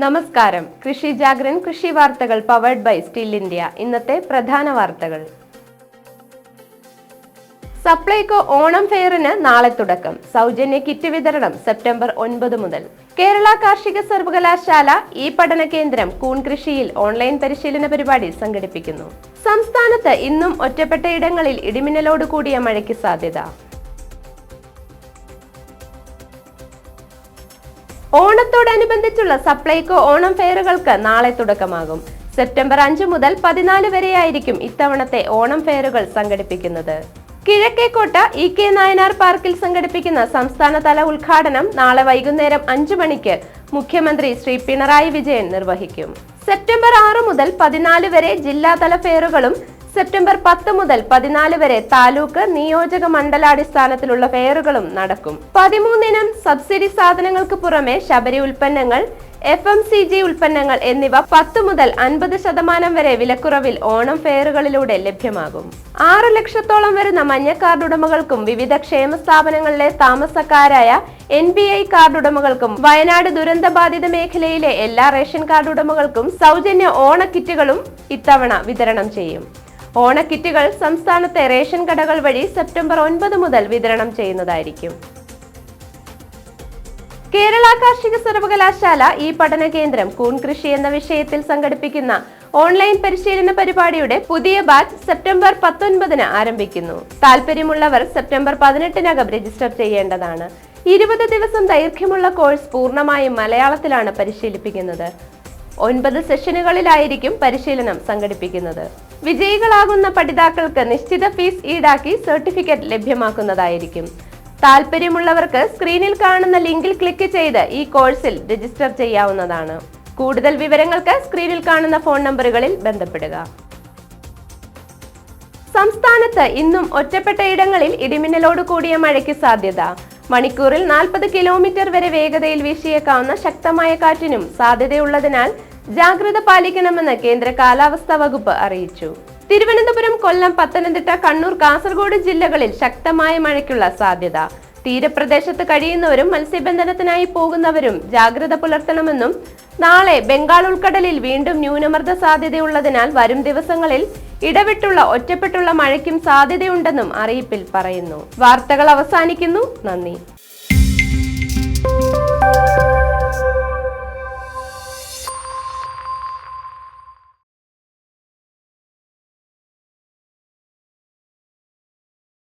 നമസ്കാരം. കൃഷി ജാഗ്രൻ കൃഷി വാർത്തകൾ പവേർഡ് ബൈ സ്റ്റിൽ ഇന്ത്യ ഇന്നത്തെ പ്രധാന വാർത്തകൾ. സപ്ലൈകോ ഓണം ഫെയറിന് നാളെ തുടക്കം. സൗജന്യ കിറ്റ് വിതരണം സെപ്റ്റംബർ ഒൻപത് മുതൽ. കേരള കാർഷിക സർവകലാശാല ഈ പഠന കേന്ദ്രം കൂൺ കൃഷിയിൽ ഓൺലൈൻ പരിശീലന പരിപാടി സംഘടിപ്പിക്കുന്നു. സംസ്ഥാനത്ത് ഇന്നും ഒറ്റപ്പെട്ട ഇടങ്ങളിൽ ഇടിമിന്നലോട് കൂടിയ മഴയ്ക്ക് സാധ്യത. ഓണത്തോടനുബന്ധിച്ചുള്ള സപ്ലൈകോ ഓണം ഫെയറുകൾക്ക് നാളെ തുടക്കമാകും. സെപ്റ്റംബർ അഞ്ച് മുതൽ പതിനാല് വരെയായിരിക്കും ഇത്തവണത്തെ ഓണം ഫെയറുകൾ സംഘടിപ്പിക്കുന്നത്. കിഴക്കേക്കോട്ട ഇ കെ നായനാർ പാർക്കിൽ സംഘടിപ്പിക്കുന്ന സംസ്ഥാനതല ഉദ്ഘാടനം നാളെ വൈകുന്നേരം അഞ്ചു മണിക്ക് മുഖ്യമന്ത്രി ശ്രീ പിണറായി വിജയൻ നിർവഹിക്കും. സെപ്റ്റംബർ ആറ് മുതൽ പതിനാല് വരെ ജില്ലാതല ഫെയറുകളും സെപ്റ്റംബർ പത്ത് മുതൽ പതിനാല് വരെ താലൂക്ക് നിയോജക മണ്ഡലാടിസ്ഥാനത്തിലുള്ള ഫെയറുകളും നടക്കും. പതിമൂന്നിനും സബ്സിഡി സാധനങ്ങൾക്ക് പുറമെ ശബരി ഉൽപ്പന്നങ്ങൾ എഫ് എം സി ജി ഉൽപ്പന്നങ്ങൾ എന്നിവ പത്ത് മുതൽ അൻപത് ശതമാനം വരെ വിലക്കുറവിൽ ഓണം ഫെയറുകളിലൂടെ ലഭ്യമാകും. ആറ് ലക്ഷത്തോളം വരുന്ന മഞ്ഞ കാർഡ് ഉടമകൾക്കും വിവിധ ക്ഷേമ സ്ഥാപനങ്ങളിലെ താമസക്കാരായ എൻ ബി ഐ കാർഡ് ഉടമകൾക്കും വയനാട് ദുരന്തബാധിത മേഖലയിലെ എല്ലാ റേഷൻ കാർഡ് ഉടമകൾക്കും സൗജന്യ ഓണക്കിറ്റുകളും ഇത്തവണ വിതരണം ചെയ്യും. ഓണക്കിറ്റുകൾ സംസ്ഥാനത്തെ റേഷൻ കടകൾ വഴി സെപ്റ്റംബർ ഒൻപത് മുതൽ വിതരണം ചെയ്യുന്നതായിരിക്കും. കേരള കാർഷിക സർവകലാശാല ഈ പഠന കേന്ദ്രം കൂൺ കൃഷി എന്ന വിഷയത്തിൽ സംഘടിപ്പിക്കുന്ന ഓൺലൈൻ പരിശീലന പരിപാടിയുടെ പുതിയ ബാച്ച് സെപ്റ്റംബർ പത്തൊൻപതിന് ആരംഭിക്കുന്നു. താല്പര്യമുള്ളവർ സെപ്റ്റംബർ പതിനെട്ടിനകം രജിസ്റ്റർ ചെയ്യേണ്ടതാണ്. ഇരുപത് ദിവസം ദൈർഘ്യമുള്ള കോഴ്സ് പൂർണമായും മലയാളത്തിലാണ് പരിശീലിപ്പിക്കുന്നത്. ഒൻപത് സെഷനുകളിലായിരിക്കും പരിശീലനം സംഘടിപ്പിക്കുന്നത്. വിജയികളാകുന്ന പഠിതാക്കൾക്ക് നിശ്ചിത ഫീസ് ഈടാക്കി സർട്ടിഫിക്കറ്റ് ലഭ്യമാക്കുന്നതായിരിക്കും. താല്പര്യമുള്ളവർക്ക് സ്ക്രീനിൽ കാണുന്ന ലിങ്കിൽ ക്ലിക്ക് ചെയ്ത് ഈ കോഴ്സിൽ രജിസ്റ്റർ ചെയ്യാവുന്നതാണ്. കൂടുതൽ വിവരങ്ങൾക്ക് സ്ക്രീനിൽ കാണുന്ന ഫോൺ നമ്പറുകളിൽ ബന്ധപ്പെടുക. സംസ്ഥാനത്ത് ഇന്നും ഒറ്റപ്പെട്ട ഇടങ്ങളിൽ ഇടിമിന്നലോട് കൂടിയ മഴയ്ക്ക് സാധ്യത. മണിക്കൂറിൽ നാൽപ്പത് കിലോമീറ്റർ വരെ വേഗതയിൽ വീശിയേക്കാവുന്ന ശക്തമായ കാറ്റിനും സാധ്യതയുള്ളതിനാൽ ജാഗ്രത പാലിക്കണമെന്ന് കേന്ദ്ര കാലാവസ്ഥാ വകുപ്പ് അറിയിച്ചു. തിരുവനന്തപുരം കൊല്ലം പത്തനംതിട്ട കണ്ണൂർ കാസർഗോഡ് ജില്ലകളിൽ ശക്തമായ മഴയ്ക്കുള്ള സാധ്യത. തീരപ്രദേശത്ത് കഴിയുന്നവരും മത്സ്യബന്ധനത്തിനായി പോകുന്നവരും ജാഗ്രത പുലർത്തണമെന്നും നാളെ ബംഗാൾ ഉൾക്കടലിൽ വീണ്ടും ന്യൂനമർദ്ദ സാധ്യതയുള്ളതിനാൽ വരും ദിവസങ്ങളിൽ ഇടവിട്ടുള്ള ഒറ്റപ്പെട്ടുള്ള മഴയ്ക്കും സാധ്യതയുണ്ടെന്നും അറിയിപ്പിൽ പറയുന്നു. വാർത്തകൾ അവസാനിക്കുന്നു. നന്ദി.